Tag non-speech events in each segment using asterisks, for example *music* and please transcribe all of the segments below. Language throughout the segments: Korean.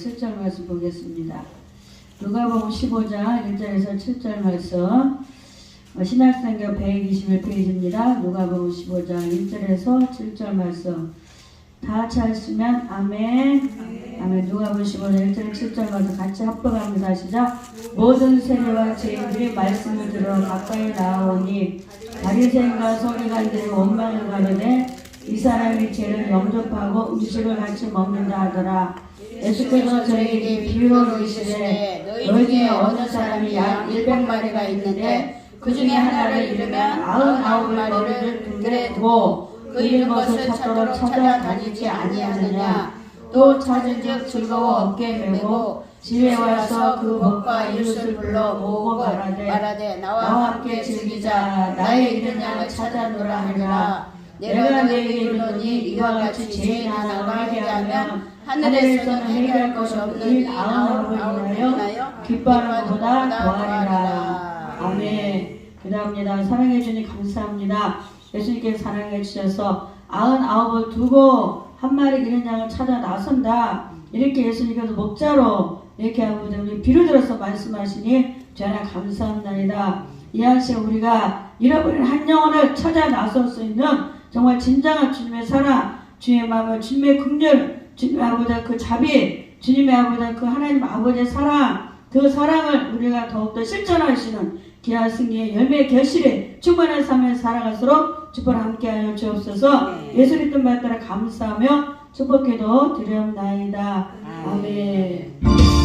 15장 1절에 7절 말씀 보겠습니다. 누가복음 15장 1절에서 7절 말씀 어, 신학생교 121페이지입니다. 누가복음 15장 1절에서 7절 말씀 다 같이 하시면 아멘 아멘 누가복음 15장 1절 7절 말씀 같이 합독합니다. 시작 모든 세례와 죄인들이 말씀을 들어 가까이 나오니 바리새인과 서기관들이 원망을 가르되 이 사람이 죄를 영접하고 음식을 같이 먹는다 하더라. 예수께서 저에게 비유로 이르시되 너희 중에 어느 사람이 약 100마리가 있는데 그 중에 하나를 잃으면 아흔아홉 마리를 둥글에 두고 그 잃은 것을 찾도록 찾아다니지 아니하느냐. 또 찾은 즉 즐거워 어깨에 메고 집에 와서 그 먹과 이웃을 불러 모으고 말하되 나와 함께 즐기자. 나의 잃은 양을 찾아노라 하니라. 내가 내게 이르노니 이와 같이 죄인 하나가 회개하면 하늘에서는 회개할 것이 없는 이 아흔아홉을 인하여 기뻐하는 것보다 더하리라. 아멘. 그 다음입니다. 사랑해 주님 감사합니다. 예수님께서 사랑해 주셔서 아흔 아홉을 두고 한 마리 잃은 양을 찾아 나선다. 이렇게 예수님께서 목자로 이렇게 하고 우리 비를 들어서 말씀하시니 저는 감사합니다. 이 한시에 우리가 잃어버린 한 영혼을 찾아 나설 수 있는 정말 진정한 주님의 사랑, 주님의 마음을 주님의 긍휼, 주님의 아버지 그 자비, 주님의 아버지 그 하나님 아버지의 사랑, 그 사랑을 우리가 더욱더 실천하시는 귀한 승리의 열매의 결실에 충만한 삶을 살아갈수록 축복을 함께하여 주옵소서 예수님 뜻 말따라 감사하며 축복기도 드리옵나이다. 아멘. 오늘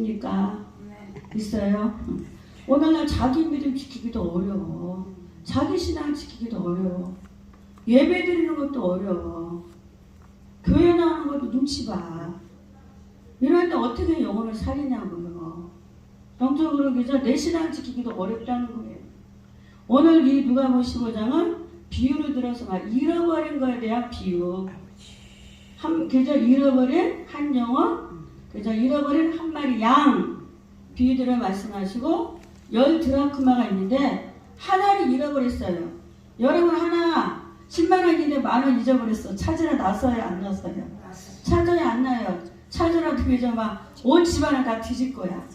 심정 있습니까? 있어요? 오늘날 자기 믿음 지키기도 어려워. 자기 신앙 지키기도 어려워. 예배 드리는 것도 어려워. 교회 나오는 것도 눈치 봐. 때 어떻게 영혼을 살리냐고요. 영적으로 그저 내 신앙 지키기도 어렵다는 거예요. 오늘 이 누가복음 15장은 비유를 들어서 막 잃어버린 거에 대한 비유. 한 그저 잃어버린 한 영혼, 그저 잃어버린 한 마리 양 비유들을 말씀하시고 열 드라크마가 있는데 하나를 잃어버렸어요. 여러분 하나 10만 원인데 만 원 잊어버렸어. 찾으러 나서요, 안 나서요? 찾아야 안 나요. 찾으러 그저 막온 집안을 다 뒤질 거야.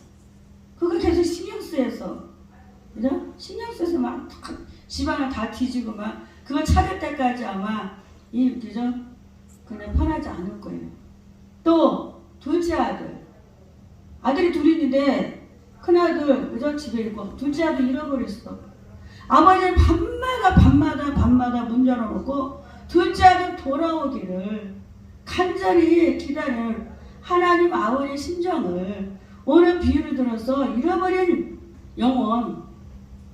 그거 계속 신경 쓰여서. 그죠? 신경 쓰여서 막 다- 집안을 다 뒤지고 막 그거 찾을 때까지 아마 이 그죠? 그냥 편하지 않을 거예요. 또 둘째 아들. 아들이 둘 있는데 큰 아들 그죠? 집에 있고 둘째 아들 잃어버렸어. 아버지는 밤마다 밤마다 밤마다 문 열어놓고 둘째 아들 돌아오기를 간절히 기다리는 하나님 아버지의 심정을 오늘 비유를 들어서 잃어버린 영혼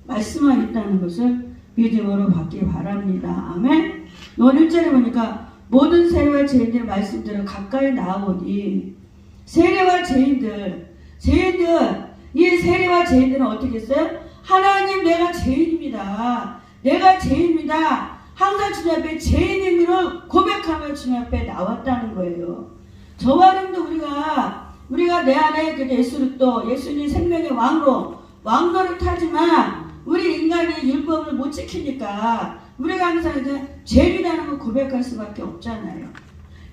말씀하겠다는 것을 믿음으로 받기 바랍니다. 아멘. 오늘 1절에 보니까 모든 세례와 죄인들 말씀들은 가까이 나오니 세례와 죄인들 죄인들 이 세례와 죄인들은 어떻게 했어요? 하나님 내가 죄인입니다. 내가 죄인입니다. 항상 주님 앞에 죄인임을 고백하며 주님 앞에 나왔다는 거예요. 저와 여러분도 우리가 우리가 내 안에 그 예수를 또 예수님 생명의 왕으로 왕도를 타지만 우리 인간이 율법을 못 지키니까 우리가 항상 이제 죄인이라는 걸 고백할 수밖에 없잖아요.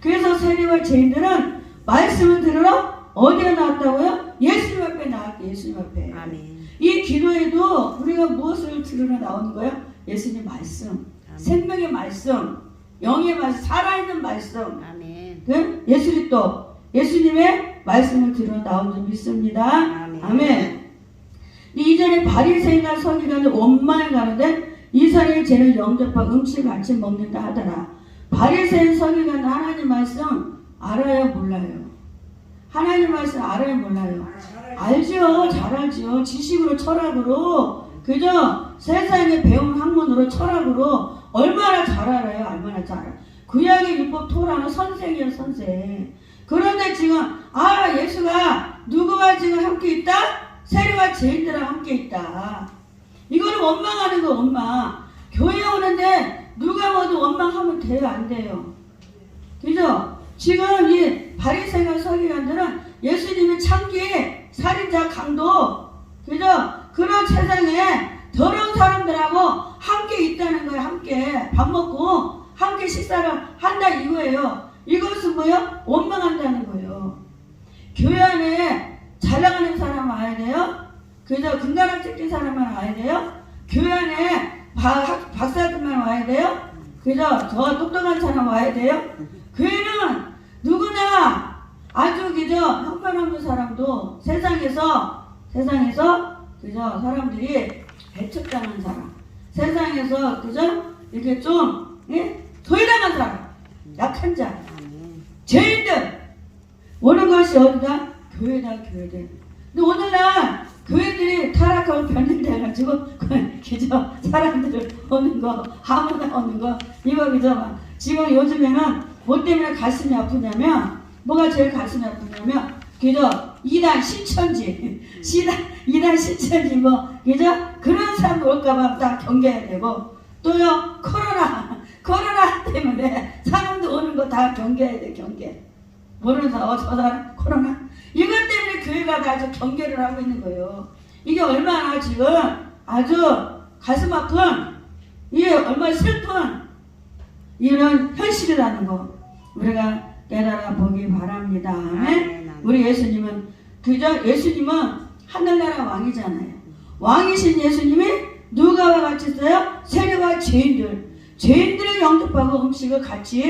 그래서 세리와 죄인들은 말씀을 들으러 어디에 나왔다고요? 예수님 앞에 나왔대 예수님 앞에. 아멘. 이 기도에도 우리가 무엇을 들으러 나오는 거예요? 예수님 말씀, 생명의 말씀, 영의 말씀, 살아있는 말씀. 아멘. 그 예수님 또 예수님의 말씀을 들어 나온 줄 믿습니다. 아멘. 아멘. 이전에 바리새인과 서기관을 원망을 가는데 이 사람이 죄를 영접하고 음식 같이 먹는다 하더라. 바리새인 서기관 하나님 말씀 알아요 몰라요? 하나님 말씀 알아요 몰라요? 알죠 잘 알죠. 지식으로 철학으로. 그죠? 세상에 배운 학문으로 철학으로. 얼마나 잘 알아요? 얼마나 잘 알아요? 구약의 율법 토라는 선생이에요 선생. 그런데 지금 아 예수가 누구와 지금 함께 있다? 세리와 죄인들과 함께 있다. 이거는 원망하는 거 원망. 교회 오는데 누가 와도 원망하면 돼요? 안 돼요? 그죠? 지금 이 바리새가 서기관들은 예수님이 참기 살인자 강도 그죠? 그런 세상에 더러운 사람들하고 함께 있다는 거예요 함께 밥 먹고 함께 식사를 한다 이거예요 이것은 뭐요? 원망한다는 거예요 교회 안에 잘 나가는 사람 와야 돼요 그죠? 금가락 찍힌 사람만 와야 돼요 교회 안에 박사들만 와야 돼요? 저 똑똑한 사람 와야 돼요 교회는 누구나 아주 그저 형편없는 사람도 세상에서 세상에서 그저 사람들이 배척당한 사람 세상에서 그저 이렇게 좀 예? 소외당한 사람 약한 자. 죄인들 오는 것이 어디다 교회다 교회들 근데 오늘날 교회들이 타락하고 변질돼가지고 *laughs* 그저 사람들 오는 거 아무나 오는 거 이거 그저 막 지금 요즘에는 뭐 때문에 가슴이 아프냐면 뭐가 제일 가슴이 아프냐면 그저 이단 신천지. 시단 이단 신천지 뭐 그저 그런 사람 올까봐 딱 경계해야 되고 또요 코로나 코로나 때문에 사람도 오는 거 다 경계해야 돼 경계. 모르는 사람 어저 사람 코로나. 이것 때문에 교회가 다 아주 경계를 하고 있는 거예요. 이게 얼마나 지금 아주 가슴 아픈 이게 얼마나 슬픈 이런 현실이라는 거 우리가 깨달아 보기 바랍니다. 아멘. 우리 예수님은 그저 예수님은 하늘나라 왕이잖아요. 왕이신 예수님이 누가와 같이 있어요? 세례와 죄인들. 죄인들을 영접하고 음식을 같이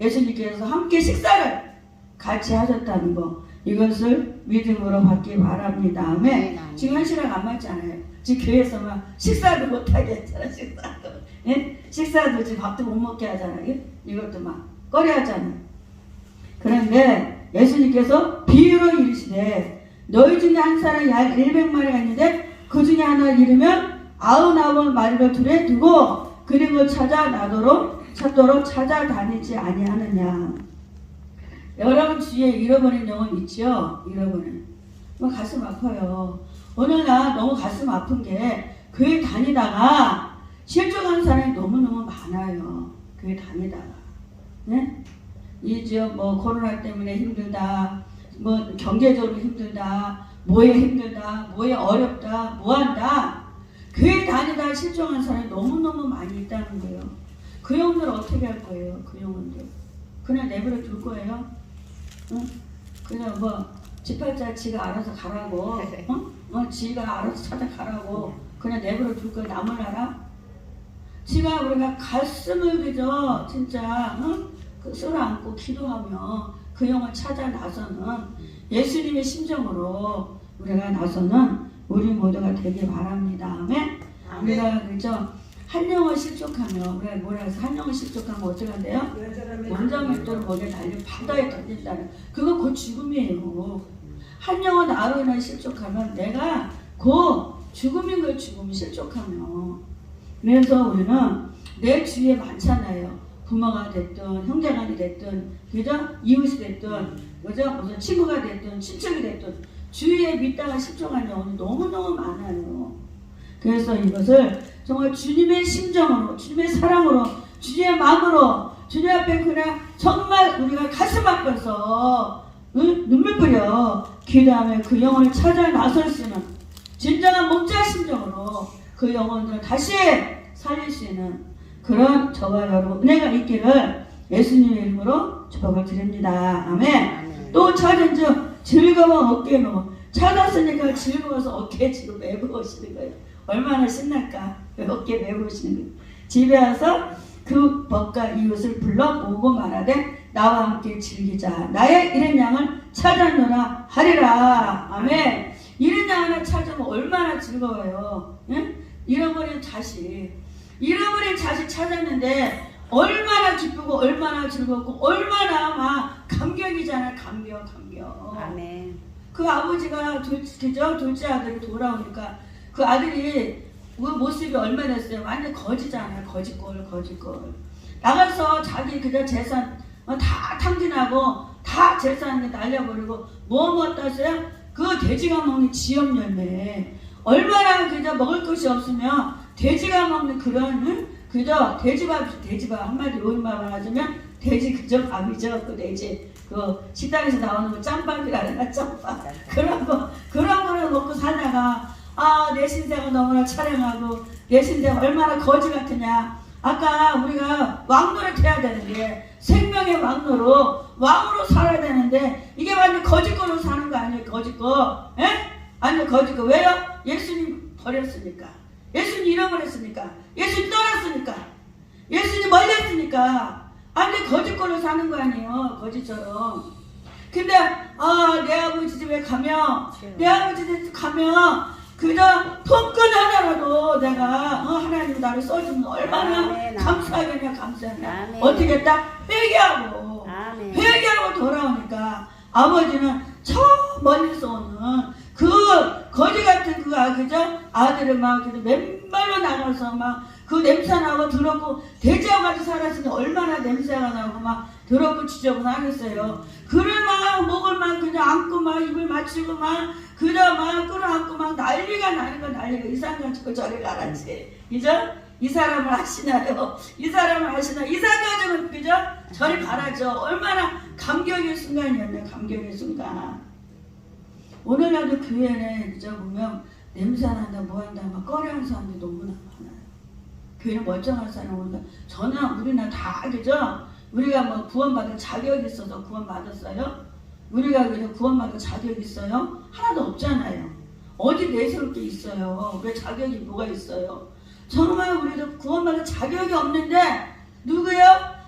예수님께서 함께 식사를 같이 하셨다는 거. 이것을 믿음으로 받기 바랍니다. 아멘. 지금 현실랑 안 맞잖아요. 지금 교회에서만 식사도 못하게 했잖아, 식사도. 예? 식사도 지금 밥도 못 먹게 하잖아요. 예? 이것도 막 꺼려 하잖아요. 그런데 예수님께서 비유로 이르시되 너희 중에 한 사람이 약 100마리가 있는데 그 중에 하나 잃으면 아흔아홉 마리를 둘에 두고 그리고 찾아 나도록 찾도록 찾아다니지 아니하느냐 여러분 주위에 잃어버린 영혼 있죠? 잃어버린 뭐 가슴 아파요 어느 날 너무 가슴 아픈 게 교회 다니다가 실종한 사람이 너무너무 많아요. 교회 다니다가. 네? 이제 뭐 코로나 때문에 힘들다. 뭐 경제적으로 힘들다. 뭐에 힘들다. 뭐에 어렵다. 뭐 한다. 교회 다니다 실종한 사람이 너무너무 많이 있다는 거예요. 그 영혼들 어떻게 할 거예요? 그 영혼들. 그냥 내버려 둘 거예요? 응? 그냥 뭐 지팔자 지가 알아서 가라고 어? 어 지가 알아서 찾아가라고 그냥 내버려 둘 거예요 남을 알아? 지가 우리가 가슴을 그저 진짜 응? 그 쓸어안고 기도하며 그 영을 찾아 나서는 예수님의 심정으로 우리가 나서는 우리 모두가 되길 바랍니다. 아멘. 우리가 그저 한 영을 실족하면 우리가 뭐라 해서 한 영을 실족하면 어떻게 한대요? 원자맷돌을 목에 달려 바다에 던진다는 그거 곧 죽음이에요. 한 영혼 나로 인해 실족하면 내가 곧 죽음인 걸 죽음이 실족하며 그래서 우리는 내 주위에 많잖아요. 부모가 됐든 형제간이 됐든 그죠? 이웃이 됐든 그죠? 무슨 친구가 됐든 친척이 됐든 주위에 믿다가 실족한 영혼이 너무너무 많아요. 그래서 이것을 정말 주님의 심정으로 주님의 사랑으로 주님의 마음으로 주님 앞에 그냥 정말 우리가 가슴 아파서 응? 눈물 뿌려 기도하며 그 영혼을 찾아 나설 수 있는 진정한 목자 심정으로 그 영혼들을 다시 살릴 수 있는 그런 저와 여러분 은혜가 있기를 예수님의 이름으로 축복을 드립니다. 아멘. 또 찾은 즉 즐거워 어깨에 넣어 찾았으니까 즐거워서 어깨에 지금 메고 오시는 거예요. 얼마나 신날까 어깨에 메고 오시는 거예요. 집에 와서 그 법과 이웃을 불러 모고 말하되 나와 함께 즐기자. 나의 이런 양을 찾았노라 하리라. 아멘. 이런 양 하나 찾으면 얼마나 즐거워요. 응? 잃어버린 자식. 잃어버린 자식 찾았는데 얼마나 기쁘고 얼마나 즐겁고 얼마나 막 감격이잖아요. 감격, 감격. 아멘. 그 아버지가 둘, 그죠? 둘째 아들이 돌아오니까 그 아들이 그 모습이 얼마 됐어요? 완전 거지잖아요. 거지꼴, 거지꼴. 나가서 자기 그저 재산 어, 다 탕진하고 다 재산 날려버리고 뭐 먹었다어요? 그 돼지가 먹는 지엽 열매. 얼마나 그저 먹을 것이 없으면 돼지가 먹는 그런 응? 그저 돼지밥 돼지밥 한마디 로인밥을 하자면 돼지 그저 밥이죠. 그 돼지 그 식당에서 나오는 거 짬밥이라는 짬밥. 그런 거 그런 거를 먹고 살다가 아내 신세가 너무나 차량하고 내 신세가 얼마나 거지 같으냐 아까 우리가 왕노릇 해야 되는데 생명의 왕노로 왕으로 살아야 되는데 이게 완전 거짓거로 사는 거 아니에요 거짓거 에? 아니요 거짓거 왜요? 예수님 버렸으니까 예수님 잃어버렸으니까 예수님 떠났으니까 예수님 멀렸으니까 아니 거짓거로 사는 거 아니에요 거짓처럼 근데 아 내 아버지 집에 가면 내 아버지 집에 가면 그저 통근 하나라도 내가 어, 하나님 나를 써주면 얼마나 아멘, 감사하겠냐 감사하냐. 어떻게 했다 회개하고 아멘. 회개하고 돌아오니까 아버지는 저 멀리서 오는 그 거지 같은 그 아, 그저 아들을 막 그저 맨발로 나가서 막 그 냄새 나고 더럽고 돼지와 같이 살았으니 얼마나 냄새가 나고 막 더럽고 지저분 하겠어요. 그를 막 목을 막 그냥 안고 막 입을 맞추고 막 그저 막 끌어안고 막 난리가 나는 거 난리가 이상 가지고 저리 가라지. 이죠? 이 사람을 아시나요? 이 사람을 아시나? 이상 가지고 그죠? 저리 가라죠. 얼마나 감격의 순간이었네. 감격의 순간. 오늘날도 교회에 그저 보면 냄새 난다 뭐 한다 막 꺼려하는 사람들이 너무나 많아요. 교회는 멀쩡한 사람 오는다. 저는 우리는 다 그죠? 우리가 뭐 구원받을 자격이 있어서 구원받았어요? 우리가 그냥 구원받을 자격이 있어요? 하나도 없잖아요. 어디 내세울 게 있어요? 왜 자격이 뭐가 있어요? 정말 우리도 구원받을 자격이 없는데 누구요?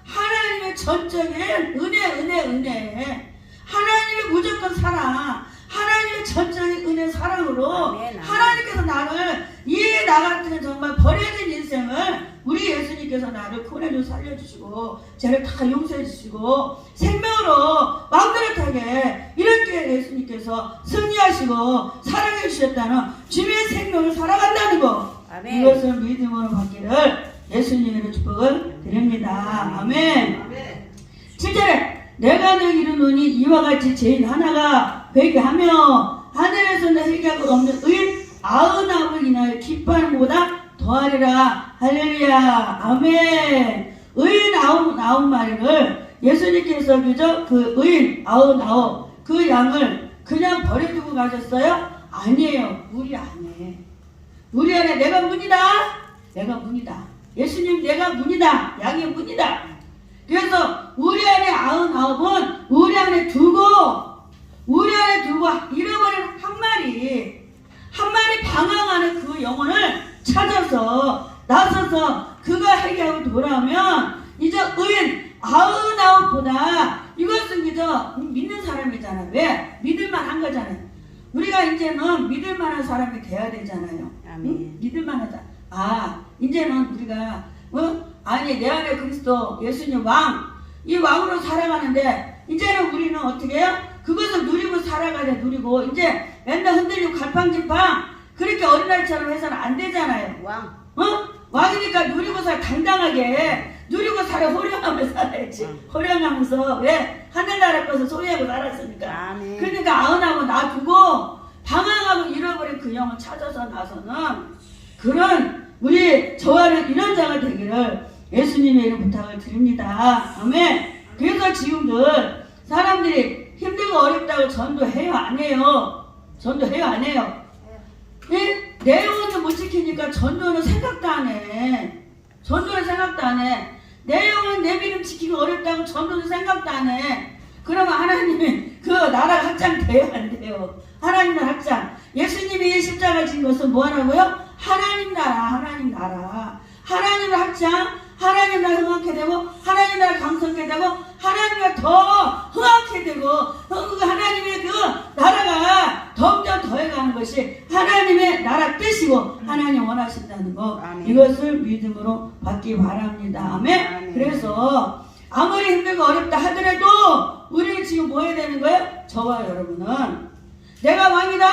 하나님의 전적인 은혜, 은혜, 은혜. 하나님의 무조건 사랑. 하나님의 전적인 은혜 사랑으로 아멘, 아멘. 하나님께서 나를 이 나 같은 정말 버려진 인생을 우리 예수님께서 나를 구원해주 살려주시고 죄를 다 용서해 주시고 생명으로 마음대로하게 이렇게 예수님께서 승리하시고 사랑해 주셨다는 주님의 생명을 살아간다는 거 아멘. 이것을 믿음으로 받기를 예수님의 축복을 드립니다. 아멘. 7절에 내가 너 이루노니 이와 같이 죄인 하나가 회개하며 하늘에서는 해결 없는 의인 아흔아홉을 인하여 기뻐하는 것보다 더하리라. 할렐루야. 아멘. 의인 아홉 아홉 마리를 예수님께서 그저 그 의인 아홉 아홉 그 양을 그냥 버려두고 가셨어요? 아니에요. 우리 안에. 우리 안에 내가 문이다. 내가 문이다. 예수님 내가 문이다. 양의 문이다. 그래서 우리 안에 아흔 아홉은 우리 안에 두고 우리 안에 두고 잃어버린 한 마리 한 마리 방황하는 그 영혼을 찾아서 나서서 그가 해결하고 돌아오면 이제 의인 아흔아홉보다 이것은 그저 믿는 사람이잖아 왜? 믿을만한 거잖아요 우리가 이제는 믿을만한 사람이 돼야 되잖아요. 응? 믿을만하다 아 이제는 우리가 어? 아니 내 안에 그리스도 예수님 왕 이 왕으로 살아가는데 이제는 우리는 어떻게 해요? 그것을 누리고 살아가야 돼 누리고 이제 맨날 흔들리고 갈팡질팡 그렇게 어린아이처럼 해서는 안 되잖아요 왕. 어? 왕이니까 누리고 살 당당하게 누리고 살아 호령하며 살아야지 응. 호령하면서 왜 하늘나라 것을 소유하고 살았으니까 아멘. 그러니까 아흔하고 놔두고 방황하고 잃어버린 그 영을 찾아서 나서는 그런 우리 저와는 이런 자가 되기를 예수님의 이름 부탁을 드립니다. 아멘. 그래서 지금들 사람들이 힘들고 어렵다고 전도해요 안 해요? 전도해요 안 해요? 예? 내용은 못 지키니까 전도는 생각도 안 해. 전도는 생각도 안 해. 내용은 내 믿음 지키기 어렵다고 전도는 생각도 안 해. 그러면 하나님이 그 나라가 확장돼요 안 돼요? 하나님 나라 확장. 예수님이 십자가 진 것은 뭐하라고요? 하나님 나라 하나님 나라. 하나님 확장 하나님 나라 흥하게 되고 하나님 나라 강성하게 되고 하나님과 더 흥하게 되고 그 하나님의 그 나라가 더욱더 더해가는 것이 하나님의 나라 뜻이고 하나님 원하신다는 거 아멘. 이것을 믿음으로 받기 바랍니다. 아멘. 아멘. 그래서 아무리 힘들고 어렵다 하더라도 우리는 지금 뭐 해야 되는 거예요? 저와 여러분은 내가 왕이다.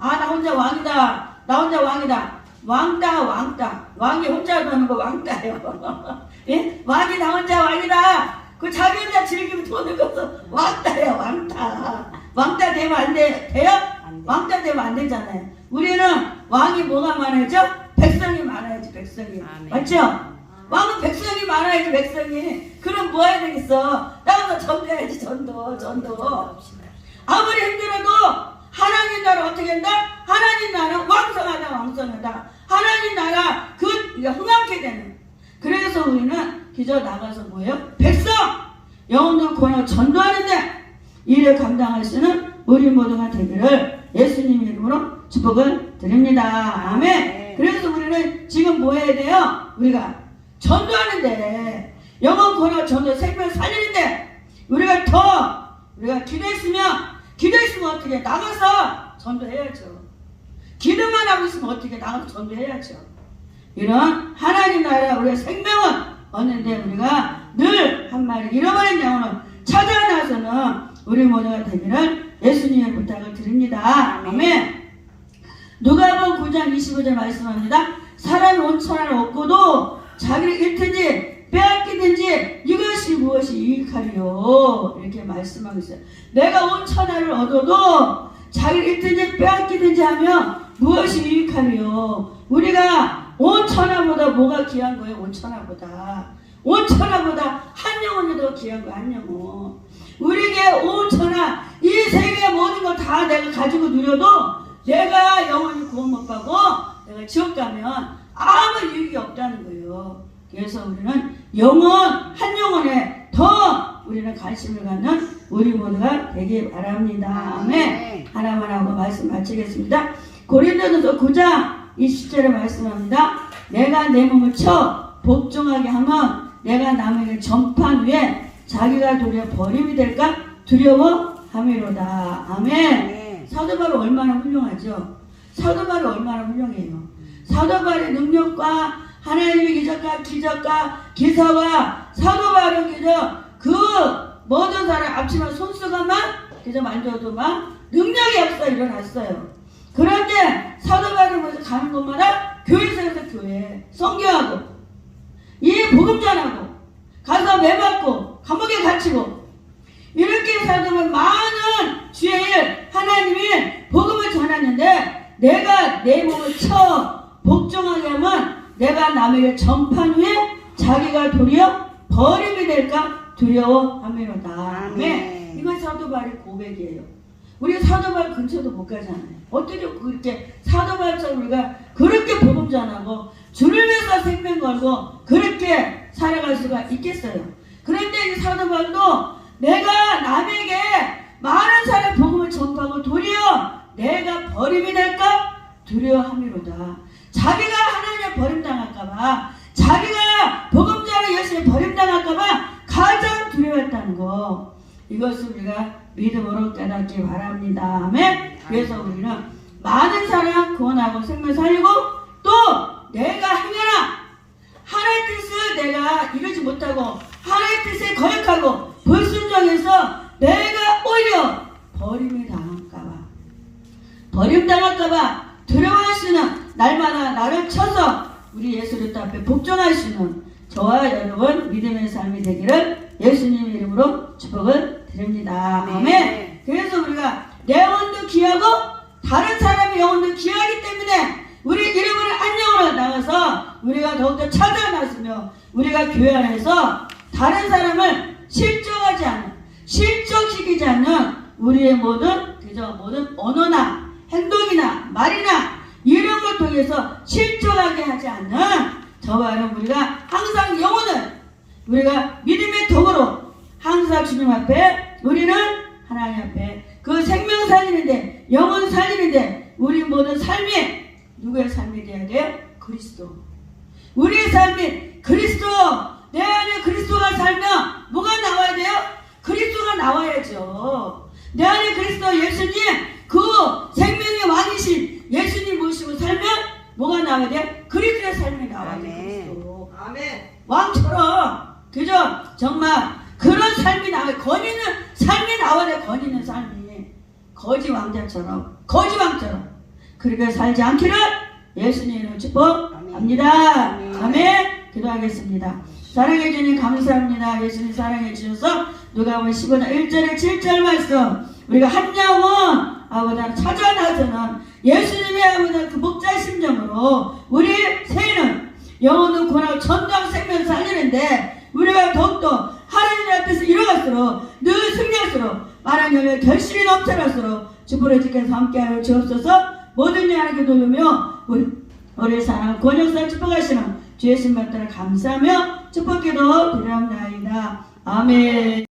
아 나 혼자 왕이다. 나 혼자 왕이다. 왕따 왕따 왕이 혼자 노는 거 왕따예요. *laughs* 예? 왕이 나 혼자 왕이다. 그 자기 혼자 즐기면 도는 것은 왕따예요 왕따. 왕따 되면 안 돼. 돼요? 안 돼. 왕따 되면 안 되잖아요. 우리는 왕이 뭐가 많아야죠? 백성이 많아야지 백성이. 아멘. 맞죠? 왕은 백성이 많아야지 백성이. 그럼 뭐 해야 되겠어? 나가서 전도해야지 전도 전도. 아무리 힘들어도 하나님 나라 어떻게 한다? 하나님 나라 왕성하다 왕성하다. 하나님 나라 그 흥하게 되는. 그래서 우리는 기저 나가서 뭐예요? 백성 영혼들 권하고 전도하는데 이를 감당할 수 있는 우리 모두가 되기를 예수님 이름으로 축복을 드립니다. 아멘. 아멘. 그래서 우리는 지금 뭐 해야 돼요? 우리가 전도하는데 영혼 권하고 전도 생명 살리는데 우리가 더 우리가 기도했으면 기도했으면 어떻게 나가서 전도해야죠. 기도만 하고 있으면 어떻게 나가서 전도해야죠. 이런 하나님 나라 우리의 생명은 얻는데 우리가 늘 한 마리 잃어버린 영혼을 찾아 나서는 우리 모두가 되기를 예수님의 부탁을 드립니다. 아멘. 누가복음 9장 25절 말씀합니다. 사람이 온천을 얻고도 자기를 잃든지 빼앗기든지 이것이 무엇이 유익하리요 이렇게 말씀하고 있어요. 내가 온천을 얻어도 자기를 잃든지 빼앗기든지 하면 무엇이 유익하리요 우리가 온 천하보다 뭐가 귀한 거예요? 온 천하보다 온 천하보다 한 영혼이 더 귀한 거야 한 영혼 우리에게 온 천하 이 세계 모든 걸다 내가 가지고 누려도 내가 영원히 구원 못 받고 내가 지옥 가면 아무 유익이 없다는 거예요. 그래서 우리는 영혼 한 영혼에 더 우리는 관심을 갖는 우리 모두가 되기 바랍니다. 아멘. 하나만 하고 말씀 마치겠습니다. 고린도전서 9장 20절에 말씀합니다. 내가 내 몸을 쳐 복종하게 하면 내가 남에게 전판 위에 자기가 도리어 버림이 될까 두려워함이로다. 아멘. 네. 사도바울 얼마나 훌륭하죠? 사도바울 얼마나 훌륭해요? 사도바울의 능력과 하나님의 기적과 기적과 기사와 사도바울은 그저 그 모든 사람 앞치마 손수건만 그저 만져도 막 능력이 없어 일어났어요. 그런데 사도바울이 먼저 가는 곳마다 교회에서 교회 성교하고 이 복음 전하고 가서 매맞고 감옥에 갇히고 이렇게 살다 보면 많은 주의 일 하나님이 복음 살았는데 내가 내 몸을 쳐 복종하게 하면 내가 남에게 전판 후에 자기가 도리어 버림이 될까 두려워하미로다. 아멘. 네. 이건 사도발의 고백이에요. 우리 사도발 근처도 못 가잖아요. 어떻게 그렇게 사도발처럼 우리가 그렇게 복음 전하고 주를 위해서 생명 걸고 그렇게 살아갈 수가 있겠어요. 그런데 이 사도발도 내가 남에게 많은 사람 복음을 전파하고 도리어 내가 버림이 될까 두려워함이로다. 자기가 하나님 버림당할까봐 자기가 복음 전에 열심히 버림당할까봐 가장 두려워했다는 거. 이것을 우리가 믿음으로 깨닫기 바랍니다. 아멘. 그래서 우리는 많은 사람 구원하고 생명 살리고 또 내가 행하나 하나의 뜻을 내가 이루지 못하고 하나의 뜻에 거역하고 불순종해서 내가 오히려 버림이 당할까봐 버림 당할까봐 두려워하시는 날마다 나를 쳐서 우리 예수 그리스도 앞에 복종하시는 저와 여러분 믿음의 삶이 되기를 예수님 이름으로 축복을 드립니다. 네. 아멘. 그래서 우리가 내 영혼도 귀하고 다른 사람의 영혼도 귀하기 때문에 우리 이름을 안녕으로 나가서 우리가 더욱더 찾아나서며 우리가 교회 안에서 다른 사람을 실족하지 않는 실족시키지 않는 우리의 모든 그저 모든 언어나 행동이나 말이나 이런 걸 통해서 실족하게 하지 않는 저와 여러분 우리가 항상 영혼을 우리가 믿음의 도구로 항상 주님 앞에 우리는 하나님 앞에 그 생명 살리는데 영혼 살리는데 우리 모든 삶이 누구의 삶이 돼야 돼요? 그리스도 우리의 삶이 그리스도 내 안에 그리스도가 살면 뭐가 나와야 돼요? 그리스도가 나와야죠 내 안에 그리스도 예수님 그 생명의 왕이신 예수님 모시고 살면 뭐가 나와야 돼? 그리스도의 삶이 나와야 돼 아멘. 그리스도 아멘. 왕처럼 그죠? 정말 그런 삶이 나와 권위는 삶이 나와야 돼 권위는 삶이. 거지 왕자처럼 거지 왕처럼. 그렇게 살지 않기를 예수님으로 축복합니다. 아멘. 아멘. 기도하겠습니다. 사랑해 주님 감사합니다. 예수님 사랑해 주셔서 누가 보면 15장 1절에 7절 말씀. 우리가 한 영혼 아버지 찾아 나서는 예수님의 아버지 그 목자 심정으로 우리 새는 영혼은 권하고 전당 생명 살리는데 우리가 더욱더 하나님 앞에서 일어갈수록 늘 승리할수록 말한 열매 결실이 넘쳐날수록 주부를 지켜서 함께하여 주옵소서. 모든 일 하나님께 돌리며 우리, 우리 사랑 권역사 축복하시는 주의 신발들을 감사하며 축복기도 드려옵나이다. 아멘